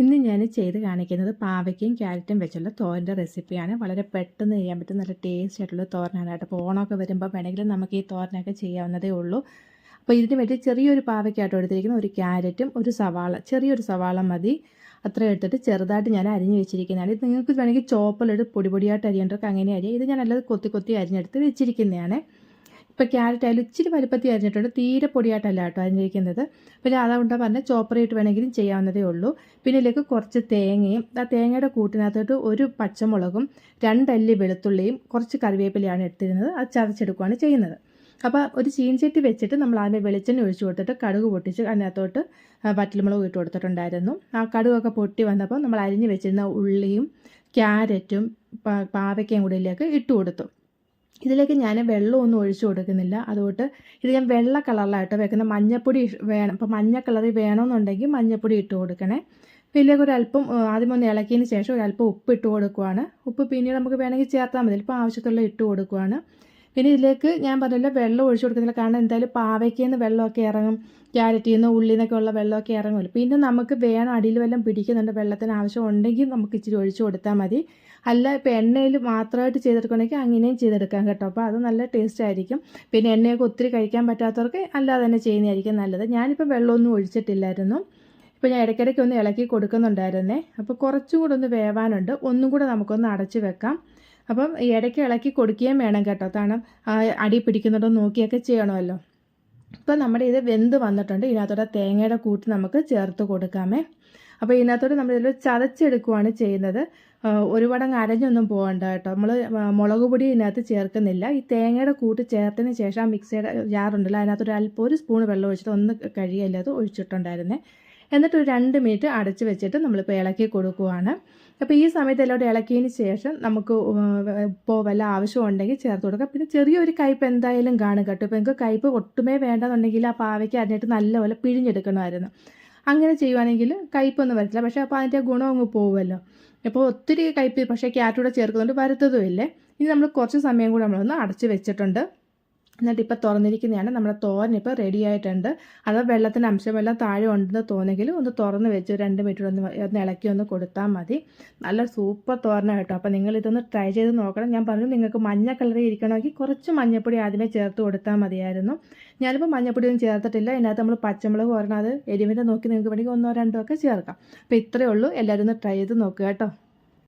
ഇന്ന് ഞാൻ ചെയ്ത് കാണിക്കുന്നത് പാവയ്ക്കയും ക്യാരറ്റും വെച്ചുള്ള തോരന്റെ റെസിപ്പിയാണ്. വളരെ പെട്ടെന്ന് ചെയ്യാൻ പറ്റും നല്ല ടേസ്റ്റ് ആയിട്ടുള്ള തോരനാണ് കേട്ടോ. അപ്പോൾ ഓണമൊക്കെ വരുമ്പോൾ വേണമെങ്കിൽ നമുക്ക് ഈ തോരനൊക്കെ ചെയ്യാവുന്നതേ ഉള്ളൂ. അപ്പോൾ ഇതിന് വേണ്ടി ചെറിയൊരു പാവയ്ക്കായിട്ട് എടുത്തിരിക്കുന്ന ഒരു ക്യാരറ്റും ഒരു സവാള ചെറിയൊരു സവാള മതി. അത്ര എടുത്തിട്ട് ചെറുതായിട്ട് ഞാൻ അരിഞ്ഞ് വെച്ചിരിക്കുന്നതാണ്. ഇത് നിങ്ങൾക്ക് വേണമെങ്കിൽ ചോപ്പലെടുത്ത് പൊടി പൊടിയായിട്ട് അരിയേണ്ടവർക്ക് അങ്ങനെ അരിയാം ഇത് ഞാൻ അല്ലാതെ കൊത്തി കൊത്തി അരിഞ്ഞെടുത്ത് വെച്ചിരിക്കുന്നതാണ്. ഇപ്പോൾ ക്യാരറ്റ് ആയാലും ഇച്ചിരി വലുപ്പത്തിൽ അരിഞ്ഞിട്ടുണ്ട്. തീരെ പൊടിയായിട്ടല്ല കേട്ടോ അരിഞ്ഞിരിക്കുന്നത്. പിന്നെ അതുകൊണ്ട് പറഞ്ഞാൽ ചോപ്പറായിട്ട് വേണമെങ്കിലും ചെയ്യാവുന്നതേ ഉള്ളൂ. പിന്നെ ഇതിലേക്ക് കുറച്ച് തേങ്ങയും ആ തേങ്ങയുടെ കൂട്ടിനകത്തോട്ട് ഒരു പച്ചമുളകും രണ്ടല്ലി വെളുത്തുള്ളിയും കുറച്ച് കറിവേപ്പിലയാണ് എടുത്തിരുന്നത്. അത് ചതച്ചെടുക്കുകയാണ് ചെയ്യുന്നത്. അപ്പോൾ ഒരു ചീൻചട്ടി വെച്ചിട്ട് നമ്മൾ ആദ്യം വെളിച്ചെണ്ണ ഒഴിച്ചു കൊടുത്തിട്ട് കടുക് പൊട്ടിച്ച് അതിനകത്തോട്ട് വറ്റൽമുളക് ഇട്ട് കൊടുത്തിട്ടുണ്ടായിരുന്നു. ആ കടുകൊക്കെ പൊട്ടി വന്നപ്പോൾ നമ്മൾ അരിഞ്ഞ് വെച്ചിരുന്ന ഉള്ളിയും ക്യാരറ്റും പാവയ്ക്കയും കൂടിയിലേക്ക് ഇട്ട് കൊടുത്തു. ഇതിലേക്ക് ഞാൻ വെള്ളമൊന്നും ഒഴിച്ചു കൊടുക്കുന്നില്ല. അതുകൊണ്ട് ഇത് ഞാൻ വെള്ള കളറിലായിട്ട് വെക്കുന്ന. മഞ്ഞപ്പൊടി വേണം. ഇപ്പോൾ മഞ്ഞ കളറിൽ വേണമെന്നുണ്ടെങ്കിൽ മഞ്ഞപ്പൊടി ഇട്ട് കൊടുക്കണേ. ഇതിലേക്ക് ഒരു അല്പം ആദ്യം ഒന്ന് ഇളക്കിയതിന് ശേഷം ഒരു അല്പം ഉപ്പ് ഇട്ട് കൊടുക്കുവാണ്. ഉപ്പ് പിന്നീട് നമുക്ക് വേണമെങ്കിൽ ചേർത്താൽ മതി. ഇപ്പോൾ ആവശ്യത്തുള്ള ഇട്ട് കൊടുക്കുവാണ്. പിന്നെ ഇതിലേക്ക് ഞാൻ പറഞ്ഞല്ലോ വെള്ളം ഒഴിച്ചു കൊടുക്കുന്നില്ല കാരണം എന്തായാലും പാവയ്ക്കയിൽ നിന്ന് വെള്ളമൊക്കെ ഇറങ്ങും ക്യാരറ്റിൽ നിന്ന് ഉള്ളിൽ നിന്നൊക്കെ ഉള്ള വെള്ളമൊക്കെ ഇറങ്ങുമല്ലോ. പിന്നെ നമുക്ക് വേണം അടിയിൽ വല്ലതും പിടിക്കുന്നുണ്ട് വെള്ളത്തിന് ആവശ്യം ഉണ്ടെങ്കിൽ നമുക്ക് ഇച്ചിരി ഒഴിച്ചു കൊടുത്താൽ മതി. അല്ല ഇപ്പോൾ എണ്ണയിൽ മാത്രമായിട്ട് ചെയ്തെടുക്കണമെങ്കിൽ അങ്ങനെയും ചെയ്തെടുക്കാം കേട്ടോ. അപ്പോൾ അത് നല്ല ടേസ്റ്റ് ആയിരിക്കും. പിന്നെ എണ്ണയൊക്കെ ഒത്തിരി കഴിക്കാൻ പറ്റാത്തവർക്ക് അല്ലാതെ തന്നെ ചെയ്യുന്നതായിരിക്കും നല്ലത്. ഞാനിപ്പോൾ വെള്ളമൊന്നും ഒഴിച്ചിട്ടില്ലായിരുന്നു. ഇപ്പോൾ ഞാൻ ഇടയ്ക്കിടയ്ക്ക് ഒന്ന് ഇളക്കി കൊടുക്കുന്നുണ്ടായിരുന്നേ. അപ്പോൾ കുറച്ചും കൂടെ ഒന്ന് വേവാനുണ്ട്. ഒന്നും കൂടെ നമുക്കൊന്ന് അടച്ച് വെക്കാം. അപ്പം ഇടയ്ക്ക് ഇളക്കി കൊടുക്കുകയും വേണം കേട്ടോ. കാരണം അടി പിടിക്കുന്നുണ്ടോ നോക്കിയൊക്കെ ചെയ്യണമല്ലോ. ഇപ്പോൾ നമ്മുടെ ഇത് വെന്ത് വന്നിട്ടുണ്ട്. ഇതിനകത്തോടെ തേങ്ങയുടെ കൂട്ട് നമുക്ക് ചേർത്ത് കൊടുക്കാമേ. അപ്പോൾ ഇതിനകത്തോടെ ഇതിൽ ചതച്ചെടുക്കുകയാണ് ചെയ്യുന്നത്. ഒരുപാടങ്ങ് അരഞ്ഞൊന്നും പോകണ്ട കേട്ടോ. നമ്മൾ മുളക് പൊടി ഇതിനകത്ത് ചേർക്കുന്നില്ല. ഈ തേങ്ങയുടെ കൂട്ട് ചേർത്തതിന് ശേഷം മിക്സിയുടെ ജാറുണ്ടല്ലോ അതിനകത്തൊരു അല്പം ഒരു സ്പൂൺ വെള്ളം ഒഴിച്ചിട്ട് ഒന്ന് കഴിയില്ലാതെ ഒഴിച്ചിട്ടുണ്ടായിരുന്നേ. എന്നിട്ട് ഒരു രണ്ട് മിനിറ്റ് അടച്ച് വെച്ചിട്ട് നമ്മളിപ്പോൾ ഇളക്കി കൊടുക്കുവാണ്. അപ്പോൾ ഈ സമയത്ത് എല്ലാം ഇളക്കിയതിന് ശേഷം നമുക്ക് ഇപ്പോൾ വല്ല ആവശ്യമുണ്ടെങ്കിൽ ചേർത്ത് കൊടുക്കാം. പിന്നെ ചെറിയൊരു കയ്പ് എന്തായാലും കാണും കേട്ടോ. ഇപ്പോൾ നിങ്ങൾക്ക് കയ്പ് ഒട്ടുമേ വേണ്ടെന്നുണ്ടെങ്കിൽ ആ പാവയ്ക്ക് അതിനായിട്ട് നല്ലപോലെ പിഴിഞ്ഞെടുക്കണമായിരുന്നു. അങ്ങനെ ചെയ്യുവാണെങ്കിൽ കയ്പൊന്നും വരത്തില്ല. പക്ഷേ അപ്പോൾ അതിന്റെ ഗുണം അങ്ങ് പോകുമല്ലോ അപ്പോൾ ഒത്തിരി കയ്പ് പക്ഷേ ക്യാറ്റൂടെ ചേർക്കുന്നുണ്ട്. വരത്തതുമില്ലേ. ഇനി നമ്മൾ കുറച്ച് സമയം കൂടെ നമ്മളൊന്ന് അടച്ച് വെച്ചിട്ടുണ്ട്. എന്നിട്ട് ഇപ്പോൾ തുറന്നിരിക്കുന്നതാണ്. നമ്മുടെ തോരൻ ഇപ്പോൾ റെഡി ആയിട്ടുണ്ട്. അത് വെള്ളത്തിന്റെ അംശം വെള്ളം താഴെ ഉണ്ടെന്ന് തോന്നെങ്കിൽ ഒന്ന് തുറന്ന് വെച്ച് രണ്ട് മിനിറ്റ് ഒന്ന് ഒന്ന് ഇളക്കി ഒന്ന് കൊടുത്താൽ മതി. നല്ല സൂപ്പർ തോരനാണ് കേട്ടോ. അപ്പോൾ നിങ്ങൾ ഇതൊന്ന് ട്രൈ ചെയ്ത് നോക്കണം. ഞാൻ പറഞ്ഞു നിങ്ങൾക്ക് മഞ്ഞ കളറിൽ ഇരിക്കണമെങ്കിൽ കുറച്ച് മഞ്ഞപ്പൊടി ആദ്യമേ ചേർത്ത് കൊടുത്താൽ മതിയായിരുന്നു. ഞാനിപ്പോൾ മഞ്ഞപ്പൊടി ഒന്നും ചേർത്തിട്ടില്ല. ഇതിനകത്ത് നമ്മൾ പച്ചമുളക് പറഞ്ഞാൽ അത് എരിവിന്റെ നോക്കി നിങ്ങൾക്ക് വേണമെങ്കിൽ ഒന്നോ രണ്ടോ ഒക്കെ ചേർക്കാം. അപ്പോൾ ഇത്രയേ ഉള്ളൂ. എല്ലാവരും ഒന്ന് ട്രൈ ചെയ്ത് നോക്കുക കേട്ടോ.